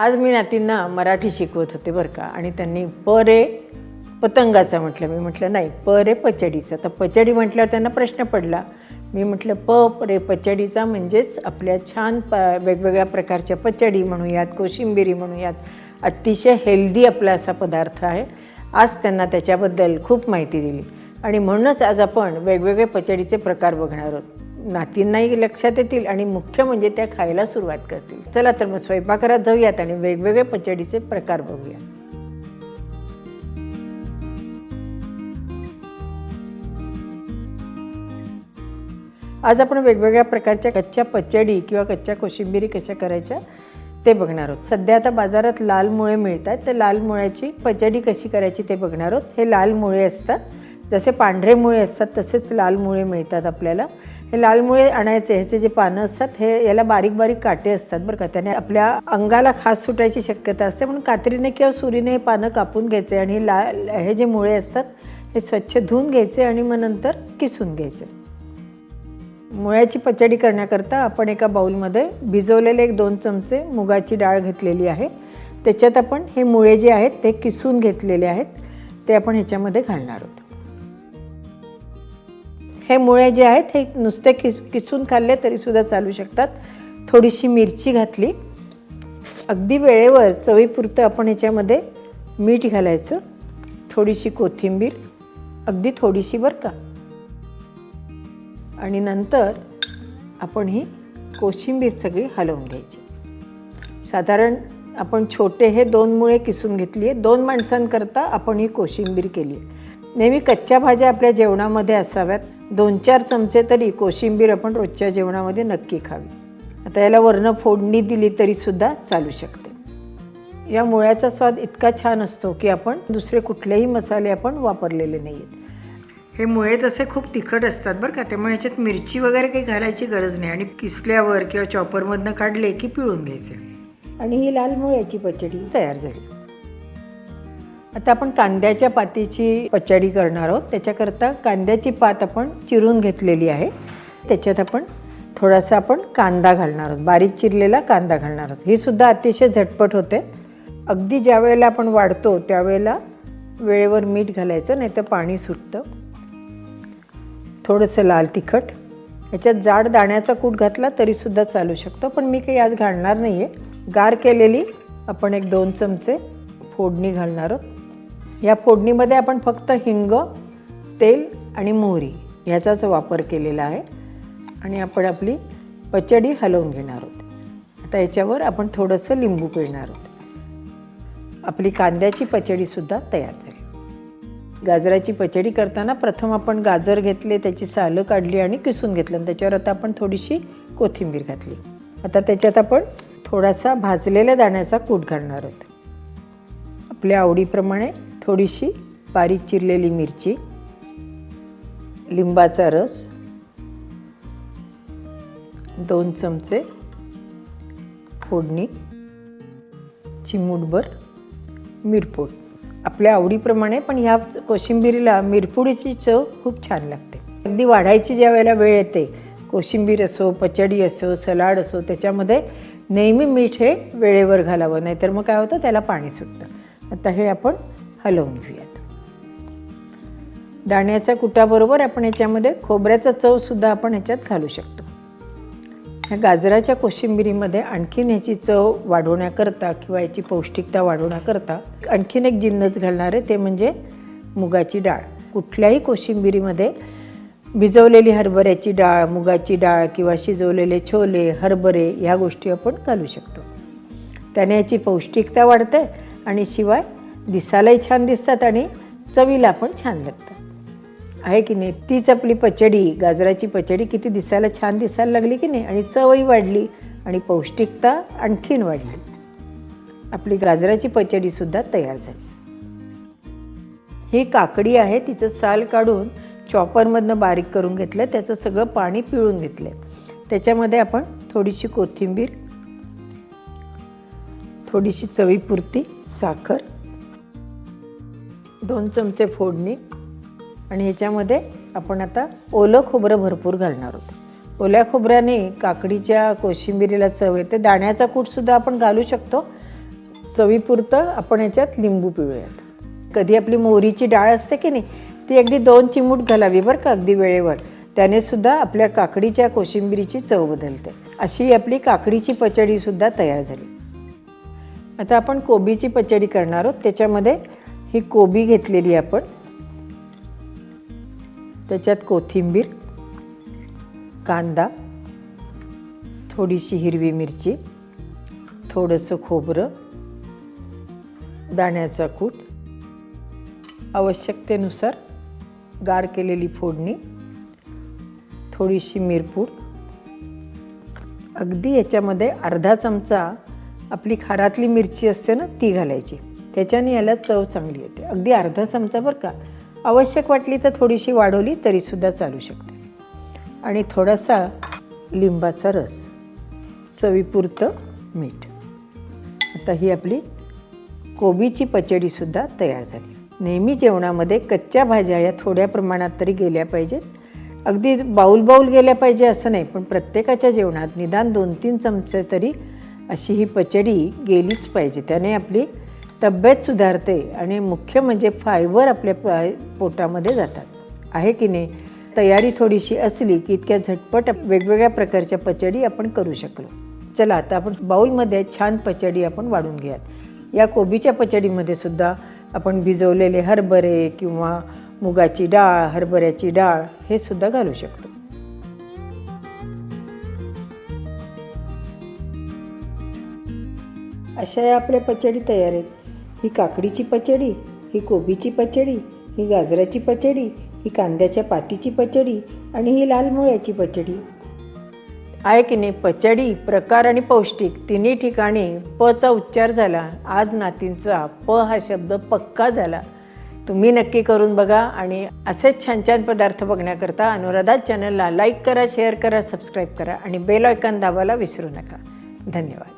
आज मी नातींना मराठी शिकवत होते बरं का आणि त्यांनी परे रे पतंगाचा म्हटलं. मी म्हटलं नाही प रे पचडीचा. तर पचडी म्हटल्यावर त्यांना प्रश्न पडला. मी म्हटलं प रे पचडीचा म्हणजेच आपल्या छान प वेगवेगळ्या प्रकारच्या पचडी म्हणूयात कोशिंबिरी म्हणूयात. अतिशय हेल्दी आपला असा पदार्थ आहे. आज त्यांना त्याच्याबद्दल खूप माहिती दिली. आणि म्हणूनच आज आपण वेगवेगळे पचडीचे प्रकार बघणार आहोत. नातींनाही लक्षात येतील आणि मुख्य म्हणजे त्या खायला सुरुवात करतील. चला तर मग स्वयंपाकघरात जाऊयात आणि वेगवेगळे पचडीचे प्रकार बघूया आज आपण वेगवेगळ्या प्रकारच्या कच्च्या पचडी किंवा कच्च्या कोशिंबिरी कशा करायच्या ते बघणार आहोत. सध्या आता बाजारात लाल मुळे मिळतात तर लाल मुळ्याची पचडी कशी करायची ते बघणार आहोत. हे लाल मुळे असतात. जसे पांढरे मुळे असतात तसेच लाल मुळे मिळतात आपल्याला. हे लाल मुळे आणायचे ह्याचे जे पानं असतात हे याला बारीक बारीक काटे असतात बरं का. त्याने आपल्या अंगाला खास सुटायची शक्यता असते. म्हणून कात्रीने किंवा सुरीने हे पानं कापून घ्यायचे आणि लाल हे जे मुळे असतात हे स्वच्छ धुवून घ्यायचे आणि मग नंतर किसून घ्यायचे. मुळ्याची पचडी करण्याकरता आपण एका बाऊलमध्ये भिजवलेले एक दोन चमचे मुगाची डाळ घेतलेली आहे. त्याच्यात आपण हे मुळे जे आहेत ते किसून घेतलेले आहेत. ते आपण ह्याच्यामध्ये घालणार आहोत. हे मुळे जे आहेत हे नुसते किस किसून खाल्ले तरीसुद्धा चालू शकतात. थोडीशी मिरची घातली. अगदी वेळेवर चवीपुरतं आपण याच्यामध्ये मीठ घालायचं. थोडीशी कोथिंबीर. अगदी थोडीशी बरं का. आणि नंतर आपण ही कोशिंबीर सगळी हलवून घ्यायची. साधारण आपण छोटे हे दोन मुळे किसून घेतली आहे. दोन माणसांकरता आपण ही कोशिंबीर केली आहे. नेहमी कच्च्या भाज्या आपल्या जेवणामध्ये असाव्यात. दोन चार चमचे तरी कोशिंबीर आपण रोजच्या जेवणामध्ये नक्की खावी. आता याला वर्ण फोडणी दिली तरीसुद्धा चालू शकते. या मुळ्याचा स्वाद इतका छान असतो की आपण दुसरे कुठलेही मसाले आपण वापरलेले नाही आहेत हे मुळे तसे खूप तिखट असतात बरं का त्यामुळे ह्याच्यात मिरची वगैरे काही घालायची गरज नाही आणि किसल्यावर किंवा चॉपरमधनं काढले की पिळून घ्यायचे. आणि ही लाल मुळ्याची पचडी तयार झाली. आता आपण कांद्याच्या पातीची पचडी करणार आहोत. त्याच्याकरता कांद्याची पात आपण चिरून घेतलेली आहे. त्याच्यात आपण थोडासा आपण कांदा घालणार आहोत. बारीक चिरलेला कांदा घालणार आहोत. ही सुद्धा अतिशय झटपट होते. अगदी ज्या वेळेला आपण वाढतो त्यावेळेला वेळेवर मीठ घालायचं नाही तर पाणी सुटतं. थोडंसं लाल तिखट. याच्यात जाड दाण्याचा कूट घातला तरीसुद्धा चालू शकतो पण मी काही आज घालणार नाही आहे गार केलेली आपण एक दोन चमचे फोडणी घालणार आहोत. या फोडणीमध्ये आपण फक्त हिंग तेल आणि मोहरी ह्याचाच वापर केलेला आहे. आणि आपण आपली पचडी हलवून घेणार आहोत. आता याच्यावर आपण थोडंसं लिंबू पिळणार आहोत. आपली कांद्याची पचडीसुद्धा तयार झाली. गाजराची पचडी करताना प्रथम आपण गाजर घेतले त्याची सालं काढली आणि किसून घेतलं. आणि त्याच्यावर आता आपण थोडीशी कोथिंबीर घातली. आता त्याच्यात आपण थोडासा भाजलेल्या दाण्याचा कूट घालणार आहोत. आपल्या आवडीप्रमाणे थोडीशी बारीक चिरलेली मिरची लिंबाचा रस दोन चमचे फोडणी चिमूटभर मिरपूड. आपल्या आवडीप्रमाणे पण ह्या कोशिंबिरीला मिरपुडीची चव खूप छान लागते. अगदी वाढायची ज्या वेळेला वेळ येते कोशिंबीर असो पचडी असो सलाड असो त्याच्यामध्ये नेहमी मीठ हे वेळेवर घालावं नाहीतर मग काय होतं त्याला पाणी सुटतं. आता हे आपण हलवून घेऊयात. दाण्याच्या कुटाबरोबर आपण याच्यामध्ये खोबऱ्याचा चवसुद्धा आपण ह्याच्यात घालू शकतो. ह्या गाजराच्या कोशिंबिरीमध्ये आणखीन ह्याची चव वाढवण्याकरता किंवा याची पौष्टिकता वाढवण्याकरता आणखीन एक जिन्नस घालणार आहे ते म्हणजे मुगाची डाळ. कुठल्याही कोशिंबिरीमध्ये भिजवलेली हरभऱ्याची डाळ मुगाची डाळ किंवा शिजवलेले छोले हरभरे ह्या गोष्टी आपण घालू शकतो. त्याने याची पौष्टिकता वाढते आणि शिवाय दिसायलाही छान दिसतात आणि चवीला पण छान लागतात. आहे की नाही? तीच आपली पचडी गाजराची पचडी किती दिसायला छान दिसायला लागली की नाही? आणि चवही वाढली आणि पौष्टिकता आणखीन वाढली. आपली गाजराची पचडीसुद्धा तयार झाली. ही काकडी आहे तिचं साल काढून चॉपरमधनं बारीक करून घेतलं त्याचं सगळं पाणी पिळून घेतलं. त्याच्यामध्ये आपण थोडीशी कोथिंबीर थोडीशी चवीपुरती साखर दोन चमचे फोडणी आणि ह्याच्यामध्ये आपण आता ओलं खोबरं भरपूर घालणार आहोत. ओल्या खोबऱ्याने काकडीच्या कोशिंबिरीला चव येते. दाण्याचा कूटसुद्धा आपण घालू शकतो. चवीपुरतं आपण याच्यात लिंबू पिळूयात. कधी आपली मोहरीची डाळ असते की नाही ती अगदी दोन चिमूट घालावी बरं का अगदी वेळेवर. त्याने सुद्धा आपल्या काकडीच्या कोशिंबिरीची चव बदलते. अशी आपली काकडीची पचडीसुद्धा तयार झाली. आता आपण कोबीची पचडी करणार आहोत. त्याच्यामध्ये ही कोबी घेतलेली आपण. त्याच्यात कोथिंबीर कांदा थोडीशी हिरवी मिरची थोडंसं खोबरं दाण्याचा कूट आवश्यकतेनुसार गार केलेली फोडणी थोडीशी मिरपूड. अगदी याच्यामध्ये अर्धा चमचा आपली खारातली मिरची असते ना ती घालायची. त्याच्याने याला चव चांगली येते. अगदी अर्धा चमचा बरं का. आवश्यक वाटली तर थोडीशी वाढवली तरीसुद्धा चालू शकते. आणि थोडासा लिंबाचा रस. चवीपुरतं मीठ. आता ही आपली कोबीची पचडीसुद्धा तयार झाली. नेहमी जेवणामध्ये कच्च्या भाज्या या थोड्या प्रमाणात तरी गेल्या पाहिजेत. अगदी बाऊल बाऊल गेल्या पाहिजे असं नाही पण प्रत्येकाच्या जेवणात निदान दोन तीन चमचे तरी अशी ही पचडी गेलीच पाहिजे. त्याने आपली तब्येत सुधारते आणि मुख्य म्हणजे फायबर आपल्या प पोटामध्ये जातात. आहे की नाही? तयारी थोडीशी असली की इतक्या झटपट वेगवेगळ्या प्रकारच्या पचडी आपण करू शकलो. चला आता आपण बाऊलमध्ये छान पचडी आपण वाढून घ्यात या कोबीच्या पचडीमध्ये सुद्धा आपण भिजवलेले हरभरे किंवा मुगाची डाळ हरभऱ्याची डाळ हे सुद्धा घालू शकतो. अशा या आपल्या पचडी तयार आहेत. ही काकडीची पचडी ही कोबीची पचडी ही गाजराची पचडी ही कांद्याच्या पातीची पचडी आणि ही लाल मुळ्याची पचडी. आहे की नाही? पचडी प्रकार आणि पौष्टिक तिन्ही ठिकाणी पचा उच्चार झाला. आज नातींचा प हा शब्द पक्का झाला. तुम्ही नक्की करून बघा आणि असेच छान छान पदार्थ बघण्याकरता अनुराधा चॅनलला लाईक करा शेअर करा सबस्क्राईब करा आणि बेल आयकॉन दाबायला विसरू नका. धन्यवाद.